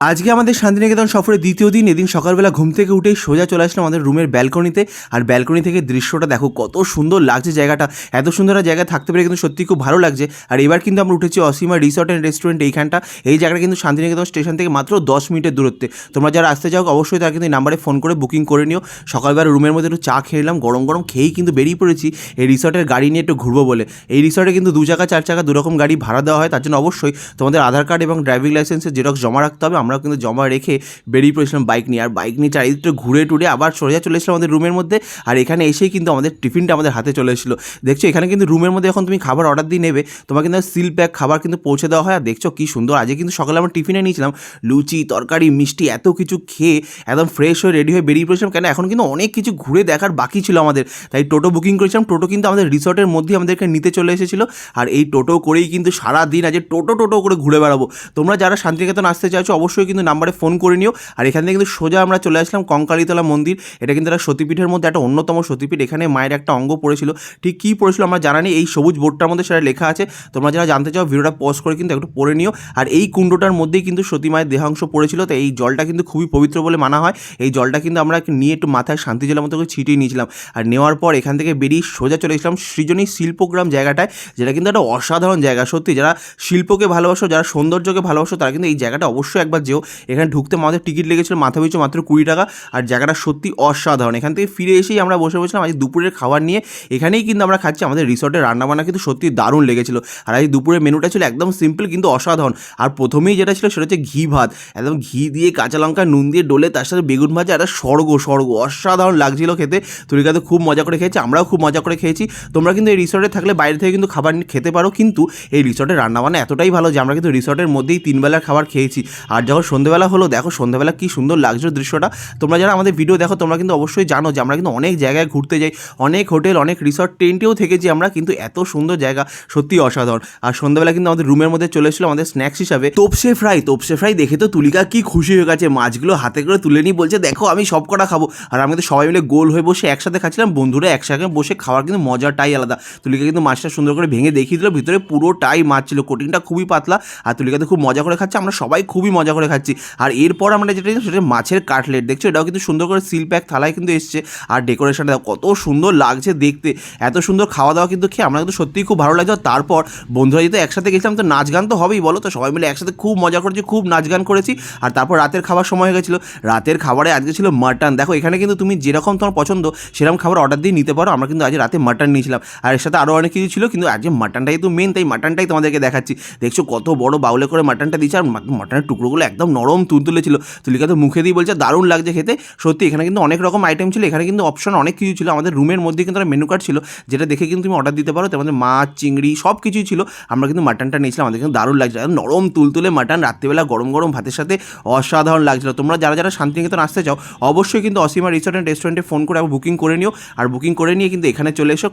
আজকে আমাদের শান্তিনিকেতন সফরের দ্বিতীয় দিন, এদিন সকালবেলা ঘুম থেকে উঠেই সোজা চলে আসলাম আমাদের রুমের ব্যালকনিতে। আর ব্যালকনি থেকে দৃশ্যটা দেখো, কত সুন্দর লাগছে জায়গাটা। এত সুন্দর জায়গায় থাকতে পেরে কিন্তু সত্যি খুব ভালো লাগছে। আর এবার কিন্তু আমরা উঠেছি অসীমা রিসর্ট অ্যান্ড রেস্টুরেন্ট, এইখানটা। এই জায়গাটা কিন্তু শান্তিনিকেতন স্টেশন থেকে মাত্র দশ মিনিটের দূরত্বে। তোমরা যারা আসতে চাও, অবশ্যই তারা কিন্তু নাম্বারে ফোন করে বুকিং করে নিও। সকালবেলা রুমের মধ্যে একটু চা খেয়ে নিলাম, গরম গরম খেয়েই কিন্তু বেরিয়ে পড়েছি। এই রিসর্টের গাড়ি নিয়ে একটু ঘুরবো বলে। এই রিসর্টে কিন্তু দু চাকা, চার চাকা, দুরকম গাড়ি ভাড়া দেওয়া হয়, তার জন্য অবশ্যই তোমাদের আধার কার্ড এবং ড্রাইভিং লাইসেন্সের জেরক্স জমা রাখতে হবে। আমরাও কিন্তু জমা রেখে বেরিয়ে পড়েছিলাম বাইক নিয়ে। আর বাইক নিয়ে চারিদিকটা ঘুরে টুরে আবার সোজা চলে এসেছিলাম আমাদের রুমের মধ্যে। আর এখানে এসেই কিন্তু আমাদের টিফিনটা আমাদের হাতে চলে এসেছিল। দেখছ, এখানে কিন্তু রুমের মধ্যে যখন তুমি খাবার অর্ডার দিয়ে নেবে তোমাকে কিন্তু সিল প্যাক খাবার কিন্তু পৌঁছে দেওয়া হয়। আর দেখছ, কী সুন্দর, আজকে কিন্তু সকালে আমরা টিফিনে নিয়েছিলাম। লুচি, তরকারি, মিষ্টি, এত কিছু খেয়ে একদম ফ্রেশ হয়ে রেডি হয়ে বেরিয়ে পড়েছিলাম। কেন, এখন কিন্তু অনেক কিছু ঘুরে দেখার বাকি ছিল আমাদের। তাই টোটো বুকিং করেছিলাম। টোটো কিন্তু আমাদের রিসর্টের মধ্যেই আমাদেরকে নিতে চলে এসেছিল। আর এই টোটো করেই কিন্তু সারা দিন আজ টোটো টোটো করে ঘুরে বেড়াবো। তোমরা যারা শান্তিনিকেতন আসতে চাইছো, অবশ্যই কিন্তু নাম্বারে ফোন করে নিও। আর এখান থেকে কিন্তু সোজা আমরা চলে আসলাম কঙ্কালীতলা মন্দির। এটা কিন্তু একটা সতীপীঠের মধ্যে একটা অন্যতম সতীপীঠ। এখানে মায়ের একটা অঙ্গ পড়েছিল। ঠিক কী পড়েছিল আমরা জানা নেই। এই সবুজ বোর্ডটার মধ্যে সেটা লেখা আছে। তোমরা যারা জানতে চাও, ভিডিওটা পজ করে কিন্তু একটু পড়ে নিও। আর এই কুণ্ডটার মধ্যেই কিন্তু সতী মায়ের দেহাংশ পড়েছিল। তো এই জলটা কিন্তু খুবই পবিত্র বলে মানা হয়। এই জলটা কিন্তু আমরা নিয়ে একটু মাথায় শান্তি জলের মতো করে ছিটিয়ে নিয়েছিলাম। আর নেওয়ার পর এখান থেকে বেরিয়ে সোজা চলে এসেছিলাম সৃজনী শিল্পগ্রাম জায়গাটায়, যেটা কিন্তু একটা অসাধারণ জায়গা। সত্যি, যারা শিল্পকে ভালোবাসো, যারা সৌন্দর্যকে ভালোবাসো, তারা কিন্তু এই জায়গাটা অবশ্যই একবার যেও, এখানে ঢুকতে আমাদের টিকিট লেগেছিল মাথা পিছু মাত্র কুড়ি টাকা, আর জায়গাটা সত্যি অসাধারণ। এখান থেকে ফিরে এসেই আমরা বসে বসেছিলাম আজ দুপুরের খাবার নিয়ে। এখানেই কিন্তু আমরা খাচ্ছি, আমাদের রিসর্টের রান্নাবান্না কিন্তু সত্যি দারুণ লেগেছিল। আর আজ দুপুরের মেনুটা ছিল একদম সিম্পল কিন্তু অসাধারণ। আর প্রথমেই যেটা ছিল সেটা হচ্ছে ঘি ভাত। একদম ঘি দিয়ে কাঁচা লঙ্কা, নুন দিয়ে ডোলে, তার সাথে বেগুন ভাজা একটা স্বর্গ স্বর্গ। অসাধারণ লাগছিল খেতে। তুলিকা তো খুব মজা করে খেয়েছি, আমরাও খুব মজা করে খেয়েছি। তোমরা কিন্তু এই রিসর্টে থাকলে বাইরে থেকে কিন্তু খাবার খেতে পারো, কিন্তু এই রিসর্টের রান্নাবান্না এতটাই ভালো যে আমরা কিন্তু রিসর্টের মধ্যেই তিনবেলার খাবার খেয়েছি। আর যখন সন্ধ্যেবেলা হলো, দেখো সন্ধ্যেবেলা কি সুন্দর লাগছিল দৃশ্যটা। তোমরা যারা আমাদের ভিডিও দেখো, তোমরা কিন্তু অবশ্যই জানো যে আমরা কিন্তু অনেক জায়গায় ঘুরতে যাই, অনেক হোটেল অনেক রিসর্ট টেন্টেও থেকেছি আমরা, কিন্তু এত সুন্দর জায়গা, সত্যি অসাধারণ। আর সন্ধ্যাবেলা কিন্তু আমাদের রুমের মধ্যে চলে এসেছিল আমাদের স্ন্যাক্স হিসাবে। তোপসে ফ্রাই তোপসে ফ্রাই দেখে তো তুলিকা কি খুশি হয়ে গেছে, মাছগুলো হাতে করে তুলে নিয়ে বলছে, দেখো, আমি সব কটা খাব। আর আমি তো সবাই মিলে গোল হয়ে বসে একসাথে খাচ্ছিলাম, বন্ধুরা একসাথে বসে খাওয়ার কিন্তু মজাটাই আলাদা। তুলিকা কিন্তু মাছটা সুন্দর করে ভেঙে দেখিয়ে দিল, ভিতরে পুরোটাই মাছ ছিল কোটিংটা খুবই পাতলা, আর তুলিকা তো খুব মজা করে খাচ্ছে, আমরা সবাই খুবই মজা করে খাচ্ছি। আর এরপর আমরা যেটা সেটা মাছের কাটলেট। দেখছ? এটাও কিন্তু সুন্দর করে সিল প্যাক থালায় কিন্তু এসছে। আর ডেকোরেশনটা কত সুন্দর লাগছে দেখতে। এত সুন্দর খাওয়া দাওয়া কিন্তু খেয়ে আমরা কিন্তু সত্যিই খুব ভালো লাগছে। তারপর বন্ধুরা, যেহেতু একসাথে গেছিলাম, তো নাচ গান তো হবেই, বলো তো? সবাই মিলে একসাথে খুব মজা করেছি, খুব নাচ গান করেছি। আর তারপর রাতের খাবার সময় হয়ে গেছিল। রাতের খাবারে আজকে ছিল মাটন দেখো, এখানে কিন্তু তুমি যেরকম তোমার পছন্দ, সেরকম খাবার অর্ডার দিয়ে নিতে পারো। আমরা কিন্তু আজ রাতে মাটন নিয়েছিলাম। আর এর সাথে আরও অনেক কিছু ছিল, কিন্তু আজকে মাটনটাই তো মেন তাই মাটনটাই তোমাদেরকে দেখাচ্ছি। দেখছ, কত বড় বাউলে করে মাটনটা দিচ্ছে আর মাটনের টুকরোগুলো একদম নরম তুলতুলে ছিল। তুলিকা তো মুখে দিয়ে বলছে, দারুণ লাগছে খেতে। সত্যি, এখানে কিন্তু অনেক রকম আইটেম ছিল, এখানে কিন্তু অপশন অনেক কিছু ছিল। আমাদের রুমের মধ্যে কিন্তু মেনু কার্ড ছিল, যেটা দেখে কিন্তু তুমি অর্ডার দিতে পারো। তোমাদের মাছ, চিংড়ি সব কিছুই ছিল। আমরা কিন্তু মাটনটা নিয়েছিলাম, আমাদের কিন্তু দারুণ লাগছিল। নরম তুলতুলে মাটন রাত্রিবেলা গরম গরম ভাতের সাথে অসাধারণ লাগছিল। তোমরা যারা যারা শান্তিনিকেতন আসতে চাও, অবশ্যই কিন্তু অসীমা রিসর্ট অ্যান্ড রেস্টুরেন্টে ফোন করে বুকিং করে নিও। আর বুকিং করে নিয়ে কিন্তু এখানে চলে এসো।